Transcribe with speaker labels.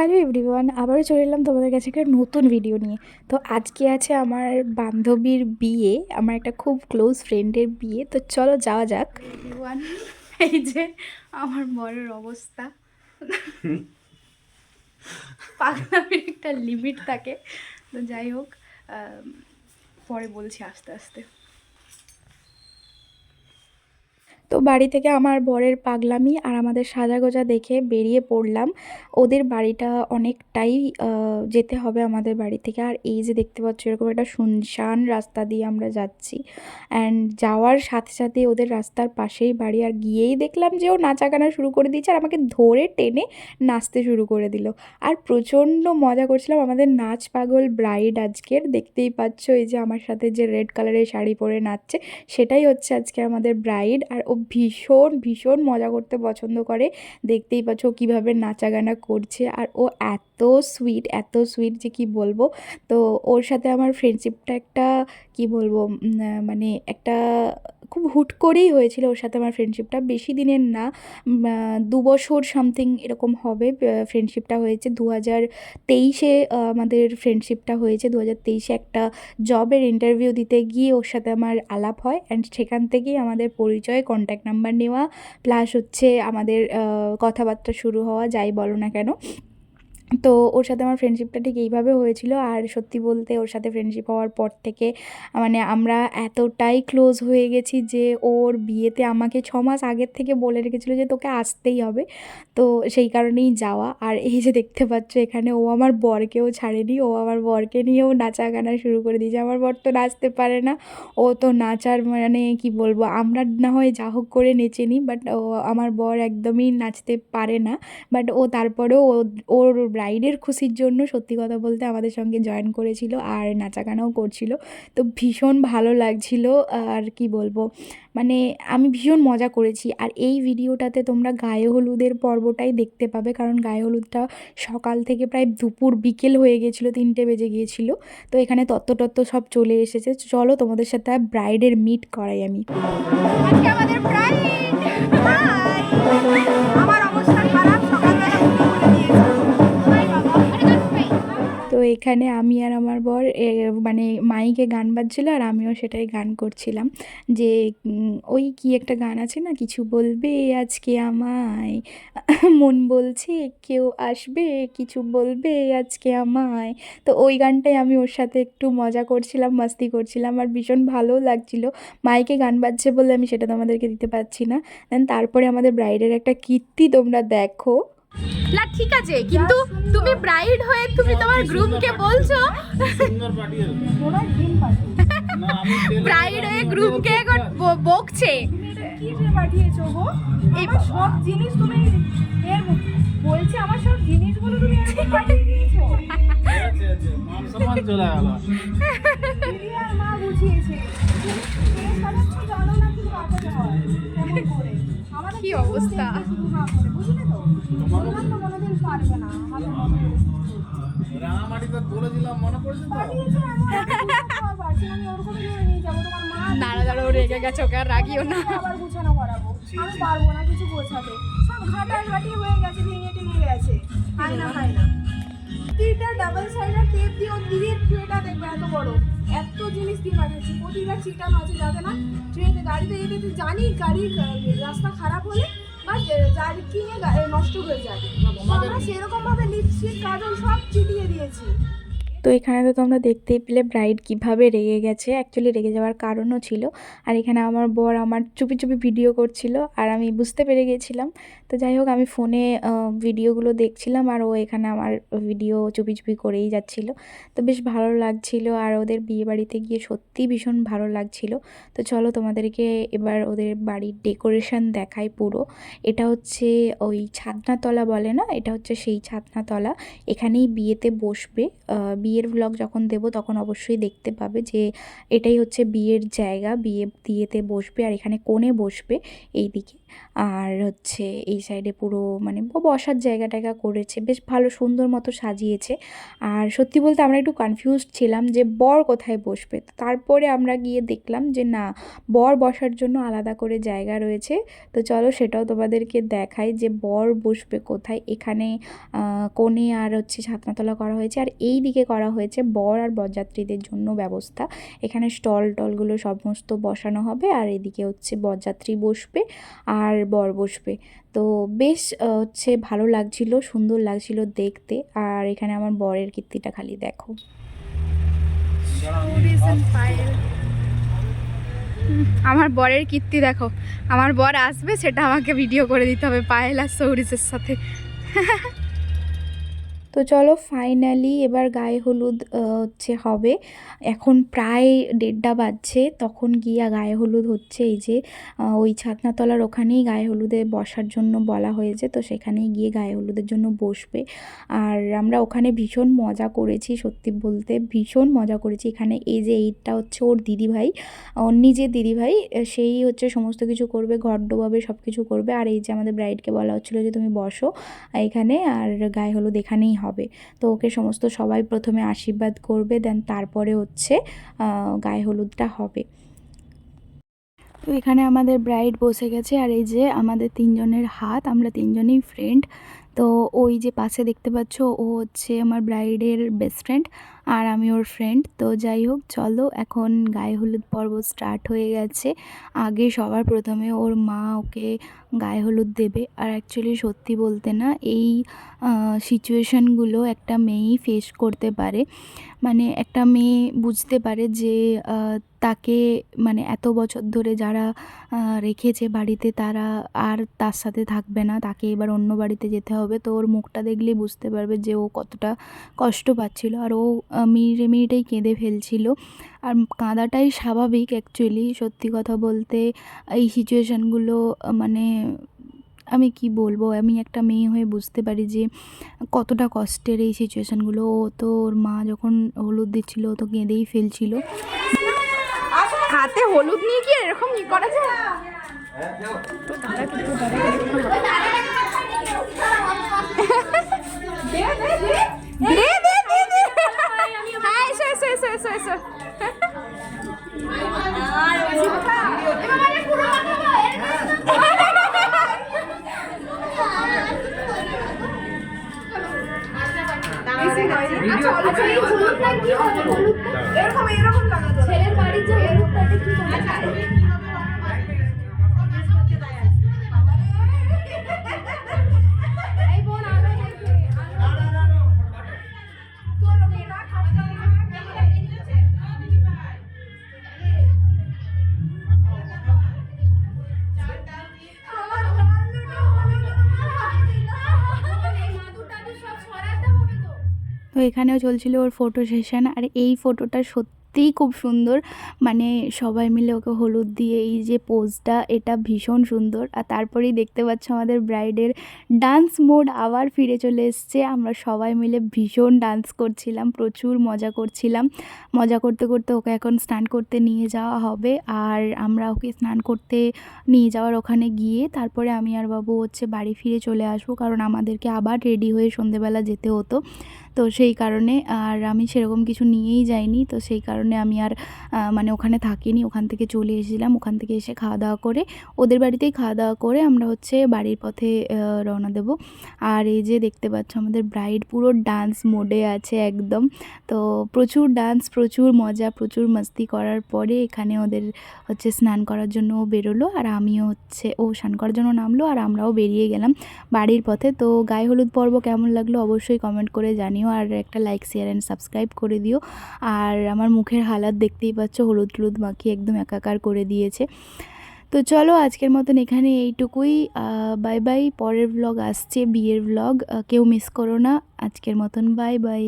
Speaker 1: Hello everyone, আবারও চলে এলাম তোমাদের কাছে একটা নতুন ভিডিও নিয়ে। তো আজকে আছে আমার বান্ধবীর বিয়ে, আমার একটা খুব ক্লোজ ফ্রেন্ডের বিয়ে। তো চলো যাওয়া যাক। এই যে আমার বরের অবস্থা। পাগলামির একটা লিমিট থাকে। তো যাই হোক পরে বলছি আস্তে আস্তে। তো বাড়ি থেকে আমার বরের পাগলামি আর আমাদের সাজাগোজা দেখে বেরিয়ে পড়লাম। ওদের বাড়িটা অনেকটাই যেতে হবে আমাদের বাড়ি থেকে। আর এই যে দেখতে পাচ্ছ, এরকম একটা শুনশান রাস্তা দিয়ে আমরা যাচ্ছি। অ্যান্ড যাওয়ার সাথে সাথে ওদের রাস্তার পাশেই বাড়ি। আর গিয়েই দেখলাম যে ও নাচা গানা শুরু করে দিয়েছে আর আমাকে ধরে টেনে নাচতে শুরু করে দিল। আর প্রচণ্ড মজা করছিলাম আমাদের নাচ পাগল ব্রাইড আজকের। দেখতেই পাচ্ছ এই যে আমার সাথে যে রেড কালারের শাড়ি পরে নাচছে, সেটাই হচ্ছে আজকে আমাদের ব্রাইড। আর ও ভীষণ ভীষণ মজা করতে পছন্দ করে। দেখতেই পাচ্ছ কীভাবে নাচা গানা করছে। আর ও এত সুইট এত সুইট যে কি বলব? তো ওর সাথে আমার ফ্রেন্ডশিপটা একটা কি বলব মানে একটা খুব হুট করেই হয়েছিল ওর সাথে আমার ফ্রেন্ডশিপটা বেশি দিনের না দু বছর সামথিং এরকম হবে ফ্রেন্ডশিপটা হয়েছে। দু হাজার তেইশে আমাদের ফ্রেন্ডশিপটা হয়েছে। দু হাজার তেইশে একটা জবের ইন্টারভিউ দিতে গিয়ে ওর সাথে আমার আলাপ হয় অ্যান্ড সেখান থেকেই আমাদের পরিচয় কন্ট্যাক্ট নাম্বার নেওয়া। প্লাস হচ্ছে আমাদের কথাবার্তা শুরু হওয়া, যাই বলো না কেন। তো ওর সাথে আমার ফ্রেন্ডশিপটা ঠিক এইভাবে হয়েছিল। আর সত্যি বলতে ওর সাথে ফ্রেন্ডশিপ হওয়ার পর থেকে মানে আমরা এতটাই ক্লোজ হয়ে গেছি যে ওর বিয়েতে আমাকে ছ মাস আগের থেকে বলে রেখেছিল যে তোকে আসতেই হবে। তো সেই কারণেই যাওয়া। আর এই যে দেখতে পাচ্ছ এখানে ও আমার বরকেও ছাড়েনি। ও আমার বরকে নিয়েও নাচা গানা শুরু করে দিয়েছে। আমার বর তো নাচতে পারে না। ও তো নাচার মানে কি বলব, আমরা না হয় যা হোক করে নেচে নিই বাট ও, আমার বর একদমই নাচতে পারে না। বাট ও তারপরেও ওর ব্রাইডের খুশির জন্য সত্যি কথা বলতে আমাদের সঙ্গে জয়েন করেছিল আর নাচা গানাও করছিল। তো ভীষণ ভালো লাগছিল আর কি বলব মানে আমি ভীষণ মজা করেছি। আর এই ভিডিওটাতে তোমরা গায়ে হলুদের পর্বটাই দেখতে পাবে, কারণ গায়ে হলুদটা সকাল থেকে প্রায় দুপুর বিকেল হয়ে গিয়েছিল তিনটে বেজে গিয়েছিল। তো এখানে তত্ত্ব টত্ত্ব সব চলে এসেছে। চলো তোমাদের সাথে ব্রাইডের মিট করাই আমি।
Speaker 2: আমাদের
Speaker 1: এখানে আমি আর আমার বর মানে মাইকে গান বাজছিল আর আমিও সেটাই গান করছিলাম। যে ওই কি একটা গান আছে না, কিছু বলবে আজকে আমায়? মন বলছে কেউ আসবে, কিছু বলবে আজকে আমায়? তো ওই গানটাই আমি ওর সাথে একটু মজা করছিলাম, মাস্তি করছিলাম আর ভীষণ ভালো লাগছিল। মাইকে গান বাজছে বলে আমি সেটা তোমাদেরকে দিতে পারছি না। দেন তারপরে আমাদের ব্রাইডের একটা কীর্তি তোমরা দেখো।
Speaker 2: না ঠিক আছে কিন্তু তুমি ব্রাইড হয়ে তুমি তোমার গ্রুমকে বলছো?
Speaker 3: সুন্দর পাঠিয়ে না আমি তেলে-
Speaker 2: ব্রাইড হয়ে গ্রুমকে এখন ব- বকছে।
Speaker 4: কি পাঠিয়েছো গো? আমার সব জিনিস তুমি এর বলছে আমার সব জিনিসগুলো তুমি পাঠিয়ে দিয়েছ।
Speaker 3: চলে গেল।
Speaker 4: মা বুঝিয়েছে। জানো না কি হয় কেমন করে? আমাদের
Speaker 2: কি অবস্থা?
Speaker 3: মনে
Speaker 2: দাঁড়া দাঁড়া রেগে গেছে ওকে আর রাগিও না।
Speaker 4: আবার গুছানো করাবো আমি পারব না কিছু গোছাতে। সব ঘাটাঘাটি হয়ে গেছে ভেঙে টেঙে গেছে। হয় না হয় না। প্রতিটা ডাবল সাইডার টেপ দিয়ে ওর দিয়ে ট্রেটা দেখবে, এত বড়। এত জিনিস দিয়ে পাঠিয়েছি প্রতিটা চিটানো আছে যাতে না। ট্রেনে গাড়িতে যেতে তো জানি গাড়ি রাস্তা খারাপ হলে বা জার্কিংয়ে নষ্ট হয়ে যায়। আমরা সেরকমভাবে লিপস্টিক কাজল সব চিটিয়ে দিয়েছি।
Speaker 1: তো এখানে তো তোমরা দেখতেই পেলে ব্রাইড কীভাবে রেগে গেছে। অ্যাকচুয়ালি রেগে যাওয়ার কারণও ছিল। আর এখানে আমার বর আমার চুপি চুপি ভিডিও করছিল আর আমি বুঝতে পেরে গেছিলাম। তো যাই হোক, আমি ফোনে ভিডিওগুলো দেখছিলাম আর ও এখানে আমার ভিডিও চুপি চুপি করেই যাচ্ছিল। তো বেশ ভালো লাগছিল আর ওদের বিয়ে বাড়িতে গিয়ে সত্যিই ভীষণ ভালো লাগছিল। তো চলো তোমাদেরকে এবার ওদের বাড়ির ডেকোরেশন দেখাই পুরো। এটা হচ্ছে ওই ছাদনাতলা বলে না? এটা হচ্ছে সেই ছাদনাতলা। এখানেই বিয়েতে বসবে। বিয়ে বিয়ের ব্লগ যখন দেবো তখন অবশ্যই দেখতে পাবে যে এটাই হচ্ছে বিয়ের জায়গা, বিয়ে বিয়েতে বসবে আর এখানে কোণে বসবে এই দিকে আর হচ্ছে এই সাইডে পুরো মানে বসার জায়গা টায়গা করেছে, বেশ ভালো সুন্দর মতো সাজিয়েছে। আর সত্যি বলতে আমরা একটু কনফিউজড ছিলাম যে বর কোথায় বসবে? তারপরে আমরা গিয়ে দেখলাম যে না, বর বসার জন্য আলাদা করে জায়গা রয়েছে। তো চলো সেটাও তোমাদেরকে দেখাই যে বর বসবে কোথায়, এখানে কোণে আর হচ্ছে ছাতনাতলা করা হয়েছে। আর এই দিকে করা হয়েছে। বর আর বরযাত্রীদের জন্য ব্যবস্থা। এখানে স্টল টলগুলো সমস্ত বসানো হবে আর এদিকে হচ্ছে বরযাত্রী বসবে আর বর বসবে। তো বেশ হচ্ছে ভালো লাগছিল, সুন্দর লাগছিল দেখতে। আর এখানে আমার বরের কীর্তিটা খালি দেখো।
Speaker 5: আমার বরের কীর্তি দেখো। আমার বর আসবে, সেটা আমাকে ভিডিও করে দিতে হবে, পায়েল আর সৌরিসের সাথে।
Speaker 1: তো চলো ফাইনালি এবার গায়ে হলুদ হচ্ছে হবে। এখন প্রায় দেড়টা বাজছে, তখন গিয়া গায়ে হলুদ হচ্ছে। এই যে ওই ছাতনাতলার ওখানেই গায়ে হলুদে বসার জন্য বলা হয়েছে, তো সেখানেই গিয়ে গায়ে হলুদের জন্য বসবে। আর আমরা ওখানে ভীষণ মজা করেছি, সত্যি বলতে ভীষণ মজা করেছি। এখানে এই যে এইটা হচ্ছে ওর দিদিভাই, ওর নিজের দিদিভাই, সেই হচ্ছে সমস্ত কিছু করবে ঘর ডোবাবে সব কিছু করবে। আর এই যে আমাদের ব্রাইডকে বলা হচ্ছিল যে, তুমি বসো এখানে, আর গায়ে হলুদ এখানেই হবে। তো ওকে সমস্ত সবাই প্রথমে আশীর্বাদ করবে দেন তারপরে হচ্ছে গায়ে হলুদটা হবে। তো এখানে আমাদের ব্রাইড বসে গেছে, আর এই যে আমাদের তিনজনের হাত, আমরা তিনজনেই ফ্রেন্ড তো ওই যে পাশে দেখতে পাচ্ছ, ও হচ্ছে আমার ব্রাইডের বেস্ট ফ্রেন্ড আর আমি ওর ফ্রেন্ড তো যাই হোক, চলো, এখন গায়ে হলুদ পর্ব স্টার্ট হয়ে গেছে। আগে সবার প্রথমে ওর মা ওকে গায়ে হলুদ দেবে। আর অ্যাকচুয়ালি সত্যি বলতে না, এই সিচুয়েশানগুলো একটা মেয়েই ফেস করতে পারে। মানে একটা মেয়ে বুঝতে পারে যে তাকে মানে এত বছর ধরে যারা রেখেছে বাড়িতে, তারা আর তার সাথে থাকবে না। তাকে এবার অন্য বাড়িতে যেতে হবে। তো ওর মুখটা দেখলেই বুঝতে পারবে যে ও কতটা কষ্ট পাচ্ছিল। আর ও মিনিটে মিনিটেই কেঁদে ফেলছিল। আর কাঁদাটাই স্বাভাবিক অ্যাকচুয়ালি সত্যি কথা বলতে এই সিচুয়েশানগুলো মানে আমি কি বলব আমি একটা মেয়ে হয়ে বুঝতে পারি যে কতটা কষ্টের এই সিচুয়েশানগুলো ও তো ওর মা যখন হলুদ দিচ্ছিল ও তো কেঁদেই ফেলছিল।
Speaker 5: হাতে হলুদ নিয়ে কি এরকম কি করা যায়? দে হ্যাঁ এসো
Speaker 4: এরকম এরকম লাগাতো ছেলের বাড়ির যে হলুদটা কি এই
Speaker 1: এখানেও চলছিল ওর ফটো সেশন আর এই ফটোটা সত্যিই খুব সুন্দর। মানে সবাই মিলে ওকে হলুদ দিয়ে এই যে পোজটা এটা ভীষণ সুন্দর। আর তারপরেই দেখতে পাচ্ছ আমাদের ব্রাইডের ডান্স মোড আবার ফিরে চলে এসছে। আমরা সবাই মিলে ভীষণ ডান্স করছিলাম, প্রচুর মজা করছিলাম। মজা করতে করতে ওকে এখন স্নান করতে নিয়ে যাওয়া হবে আর আমরা ওকে স্নান করতে নিয়ে যাওয়ার ওখানে গিয়ে তারপরে আমি আর বাবু হচ্ছে বাড়ি ফিরে চলে আসব কারণ আমাদেরকে আবার রেডি হয়ে সন্ধেবেলা যেতে হতো। তো সেই কারণে আর আমি সেরকম কিছু নিয়েই যাইনি। তো সেই কারণে আমি আর মানে ওখানে থাকিনি। ওখান থেকে চলে এসেছিলাম। ওখান থেকে এসে খাওয়া দাওয়া করে, ওদের বাড়িতেই খাওয়া দাওয়া করে আমরা হচ্ছে বাড়ির পথে রওনা দেব। আর এই যে দেখতে পাচ্ছ আমাদের ব্রাইড পুরো ডান্স মোডে আছে একদম। তো প্রচুর ডান্স প্রচুর মজা, প্রচুর মাস্তি করার পরে এখানে ওদের হচ্ছে স্নান করার জন্য বেরোলো। আর আমিও হচ্ছে, ও স্নান করার জন্য নামলো। আর আমরাও বেরিয়ে গেলাম বাড়ির পথে। তো গায়ে হলুদ পর্ব কেমন লাগল অবশ্যই কমেন্ট করে জানিও আর একটা লাইক শেয়ার অ্যান্ড সাবস্ক্রাইব করে দিও। আর আমার মুখের হালাত দেখতেই পাচ্ছ, হলুদ হলুদ মাখিয়ে একদম একাকার করে দিয়েছে। তো চলো আজকের মতন এখানে এইটুকুই। বাই বাই পরের ব্লগ আসছে, বিয়ের ব্লগ কেউ মিস করো না। আজকের মতন বাই বাই